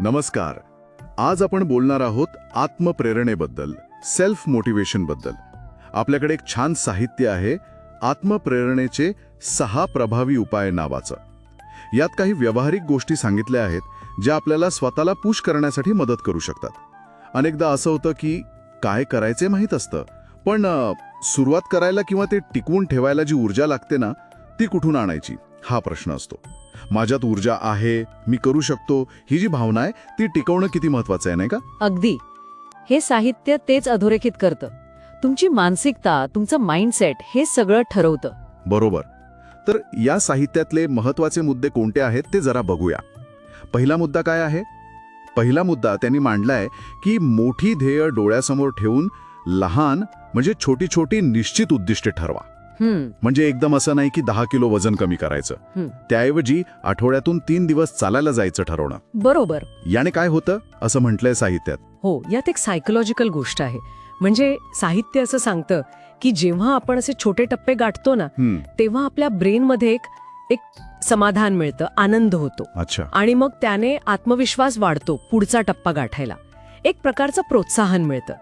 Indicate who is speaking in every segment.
Speaker 1: नमस्कार. आज आपण बोलणार आहोत आत्मप्रेरणेबद्दल सेल्फ मोटिवेशनबद्दल आपल्याकडे एक छान साहित्य आहे आत्मप्रेरणेचे सहा प्रभावी उपाय नावाचं. यात काही व्यावहारिक गोष्टी सांगितल्या आहेत ज्या आपल्याला स्वतःला पुश करण्यासाठी मदत करू शकतात. अनेकदा असं होतं की काय करायचे माहीत असतं पण सुरुवात करायला किंवा ते टिकवून ठेवायला जी ऊर्जा लागते ना ती कुठून आणायची? हा प्रश्न असतो. माझ्यात ऊर्जा आहे मी करू शकतो ही जी भावना आहे ती टिकवणं किती महत्वाचं आहे नाही का?
Speaker 2: अगदी. हे साहित्य तेच अधोरेखित करतं. तुमची मानसिकता तुमचं माइंडसेट हे सगळं ठरवतं.
Speaker 1: बरोबर. तर या साहित्यातले महत्त्वाचे मुद्दे कोणते आहेत ते जरा बघूया. पहिला मुद्दा काय आहे? पहिला मुद्दा त्यांनी मांडलाय की मोठी ध्येय डोळ्यासमोर ठेवून लहान म्हणजे छोटी छोटी निश्चित उद्दिष्टे ठरवा. म्हणजे एकदम असं नाही की दहा किलो वजन कमी करायचं. त्याऐवजी आठवड्यातून तीन दिवस चालायला जायचं ठरवणं.
Speaker 2: बरोबर.
Speaker 1: याने काय होतं? असं म्हटलंय साहित्यात.
Speaker 3: हो यात एक सायकोलॉजिकल गोष्ट आहे. म्हणजे साहित्य असं सांगतं की जेव्हा आपण असे छोटे टप्पे गाठतो ना तेव्हा आपल्या ब्रेनमध्ये एक एक समाधान मिळतं आनंद होतो.
Speaker 1: अच्छा.
Speaker 3: आणि मग त्याने आत्मविश्वास वाढतो पुढचा टप्पा गाठायला. एक प्रकारचं प्रोत्साहन मिळतं.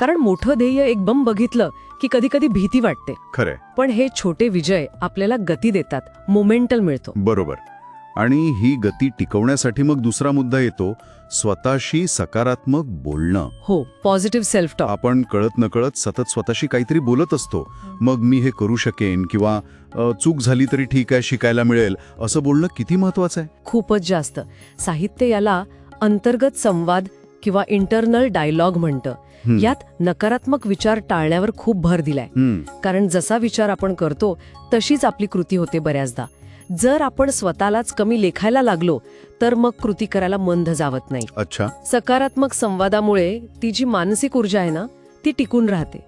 Speaker 3: कारण मोठं ध्येय एक बम बघितलं की कधी कधी भीती वाटते.
Speaker 1: खरंय.
Speaker 3: पण हे छोटे विजय आपल्याला गती देतात मोमेंटल मिळतो.
Speaker 1: बरोबर. आणि ही गती टिकवण्यासाठी मग दुसरा मुद्दा येतो स्वतःशी सकारात्मक बोलणं.
Speaker 3: हो पॉझिटिव्ह सेल्फ टॉक
Speaker 1: आपण कळत नकळत सतत स्वतःशी काहीतरी बोलत असतो. मग मी हे करू शकेन किंवा अ, चूक झाली तरी ठीक आहे शिकायला मिळेल असं बोलणं किती महत्वाचं आहे?
Speaker 3: खूपच जास्त. साहित्य याला अंतर्गत संवाद किंवा इंटरनल डायलॉग म्हणतं. यात नकारात्मक विचार टाळण्यावर खूप भर दिलाय. कारण जसा विचार आपण करतो तशीच आपली कृती होते बऱ्याचदा. जर आपण स्वतःलाच कमी लेखायला लागलो तर मग कृती करायला मन धजावत नाही.
Speaker 1: अच्छा.
Speaker 3: सकारात्मक संवादामुळे ती जी मानसिक ऊर्जा आहे ना ती टिकून राहते.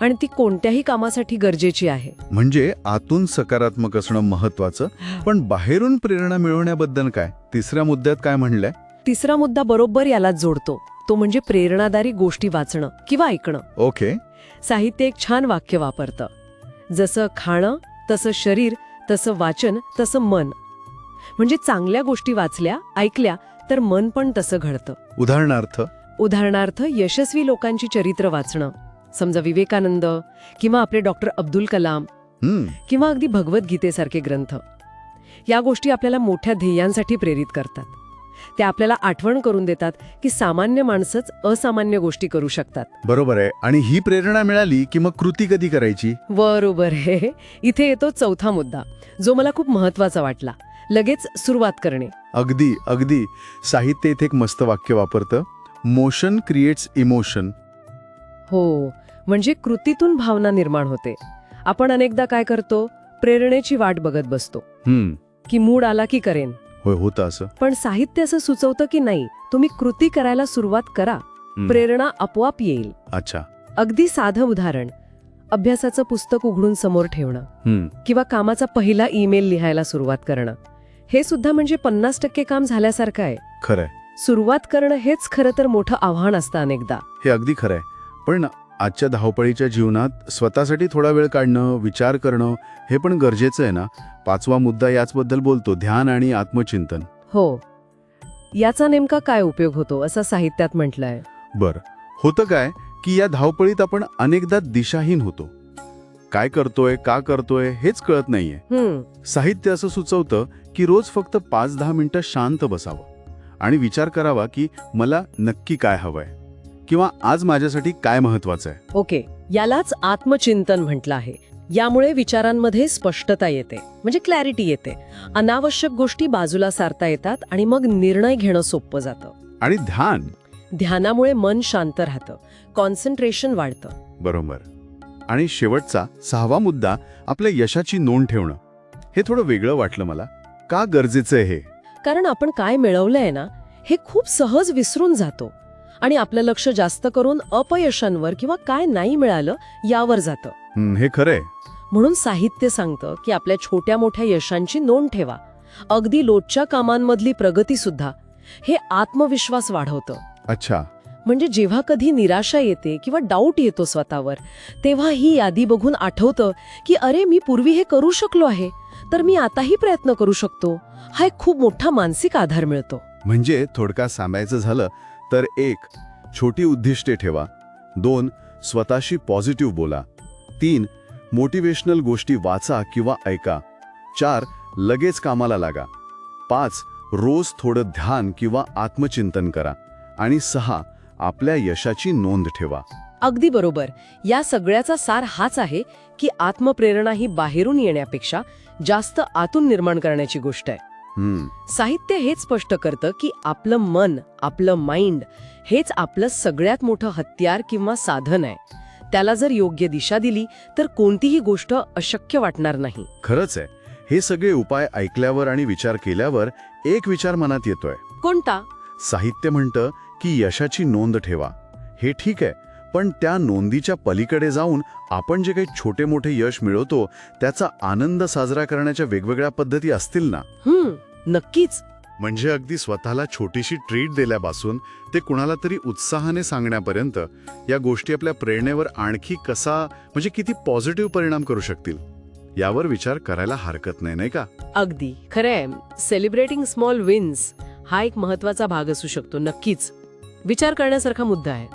Speaker 3: आणि ती कोणत्याही कामासाठी गरजेची आहे.
Speaker 1: म्हणजे आतून सकारात्मक असणं महत्वाचं पण बाहेरून प्रेरणा मिळवण्याबद्दल काय? तिसऱ्या मुद्द्यात काय म्हणलंय?
Speaker 3: तिसरा मुद्दा बरोबर यालाच जोडतो. तो म्हणजे प्रेरणादारी गोष्टी वाचणं किंवा ऐकणं.
Speaker 1: ओके.
Speaker 3: साहित्य एक छान वाक्य वापरतं. जसं खाणं तसं शरीर तसं वाचन तसं मन. म्हणजे चांगल्या गोष्टी वाचल्या ऐकल्या तर मन पण तसं घडतं.
Speaker 1: उदाहरणार्थ?
Speaker 3: उदाहरणार्थ यशस्वी लोकांची चरित्र वाचणं. समजा विवेकानंद किंवा आपले डॉक्टर अब्दुल कलाम किंवा अगदी भगवद्गीतेसारखे ग्रंथ. या गोष्टी आपल्याला मोठ्या ध्येयांसाठी प्रेरित करतात. त्या आपल्याला आठवण करून देतात की सामान्य माणसंच असामान्य गोष्टी करू शकतात.
Speaker 1: बरोबर आहे. आणि ही प्रेरणा मिळाली की मग कृती कधी करायची?
Speaker 3: बरोबर आहे. इथे येतो चौथा मुद्दा जो मला खूप महत्त्वाचा वाटला लगेच सुरुवात करणे.
Speaker 1: अगदी अगदी. साहित्य इथे एक मस्त वाक्य वापरतं. Motion creates emotion.
Speaker 3: हो म्हणजे कृतीतून भावना निर्माण होते. आपण अनेकदा काय करतो? प्रेरणेची वाट बघत बसतो. की मूड आला की करेन.
Speaker 1: होय होतं असं.
Speaker 3: पण साहित्य असं सुचवतं की नाही तुम्ही कृती करायला सुरुवात करा. प्रेरणा आपोआप येईल.
Speaker 1: अच्छा.
Speaker 3: अगदी साधं उदाहरण. अभ्यासाचं पुस्तक उघडून समोर ठेवणं. किंवा कामाचा पहिला ईमेल लिहायला सुरुवात करणं. हे सुद्धा म्हणजे पन्नास टक्के काम झाल्यासारखं आहे.
Speaker 1: खरंय.
Speaker 3: सुरुवात करणं हेच खरं तर मोठं आव्हान असतं अनेकदा.
Speaker 1: हे अगदी खरंय. पण आजच्या धावपळीच्या जीवनात स्वतःसाठी थोडा वेळ काढणं विचार करणं हे पण गरजेचं आहे ना? पाचवा मुद्दा याचबद्दल बोलतो ध्यान आणि आत्मचिंतन.
Speaker 3: हो. याचा नेमका काय उपयोग होतो असं साहित्यात म्हटलंय?
Speaker 1: बर. होतं काय की या धावपळीत आपण अनेकदा दिशाहीन होतो. काय करतोय का करतोय हेच कळत नाहीये. साहित्य असं सुचवतं की रोज फक्त पाच दहा मिनिटं शांत बसावं. आणि विचार करावा की मला नक्की काय हवंय. किंवा आज माझ्यासाठी काय महत्वाचं आहे?
Speaker 3: ओके यालाच आत्मचिंतन म्हटलं आहे. यामुळे विचारांमध्ये स्पष्टता येते म्हणजे क्लॅरिटी येते. अनावश्यक गोष्टी बाजूला सारता येतात आणि मग निर्णय घेणं सोपं जातं.
Speaker 1: आणि ध्यान?
Speaker 3: ध्यानामुळे मन शांत राहतं कॉन्सन्ट्रेशन वाढतं.
Speaker 1: बरोबर. आणि शेवटचा सहावा मुद्दा आपल्या यशाची नोंद ठेवणं. हे थोडं वेगळं वाटलं मला. का गरजेचं आहे हे?
Speaker 3: कारण आपण काय मिळवलंय ना हे खूप सहज विसरून जातो. आणि आपलं लक्ष जास्त करून अपयशांवर किंवा काय नाही मिळालं यावर जातं.
Speaker 1: हं, खरंय.
Speaker 3: म्हणून साहित्य सांगतं की आपल्या छोट्या मोठ्या यशांची नोंद ठेवा. अगदी लोटच्या कामांमधली प्रगती सुद्धा. हे आत्मविश्वास वाढवतं.
Speaker 1: अच्छा.
Speaker 3: म्हणजे जेव्हा कधी निराशा येते किंवा डाऊट येतो स्वतःवर तेव्हा ही यादी बघून आठवतं की अरे मी पूर्वी हे करू शकलो आहे तर मी आताही प्रयत्न करू शकतो. हा एक खूप मोठा मानसिक आधार मिळतो.
Speaker 1: म्हणजे थोडक्यात सांगायचं झालं तर एक छोटी उद्दिष्टे ठेवा. दोन स्वतःशी पॉझिटिव्ह बोला. तीन मोटिवेशनल गोष्टी वाचा किंवा ऐका. चार लगेच कामाला लागा. पाच रोज थोडं ध्यान किंवा आत्मचिंतन करा. आणि सहा आपल्या यशाची नोंद ठेवा.
Speaker 3: अगदी बरोबर. या सगळ्याचा सार हाच आहे की आत्मप्रेरणा ही बाहेरून येण्यापेक्षा जास्त आतून निर्माण करण्याची गोष्ट आहे. साहित्य हेच स्पष्ट करतं की आपलं मन आपलं माइंड हेच आपलं सगळ्यात मोठं हत्यार किंवा साधन आहे. त्याला जर योग्य दिशा दिली तर कोणतीही गोष्ट अशक्य वाटणार नाही.
Speaker 1: खरंच आहे. हे सगळे उपाय ऐकल्यावर आणि विचार केल्यावर एक विचार मनात येतोय.
Speaker 3: कोणता?
Speaker 1: साहित्य म्हणतं की यशाची नोंद ठेवा. हे ठीक आहे पण त्या नोंदीच्या पलीकडे जाऊन आपण जे काही छोटे मोठे यश मिळवतो त्याचा आनंद साजरा करण्याच्या वेगवेगळ्या पद्धती असतील ना?
Speaker 3: हम्म. नक्कीच.
Speaker 1: म्हणजे अगदी स्वतःला छोटीशी ट्रीट दिल्यापासून ते कुणाला तरी उत्साहाने सांगण्यापर्यंत या गोष्टी आपल्या प्रेरणेवर आणखी कसा म्हणजे किती पॉझिटिव्ह परिणाम करू शकतील? यावर विचार करायला हरकत नाही नाही का?
Speaker 3: अगदी. खरंय. सेलिब्रेटिंग स्मॉल विन्स हा एक महत्त्वाचा भाग असू शकतो नक्कीच. विचार करण्यासारखा मुद्दा आहे.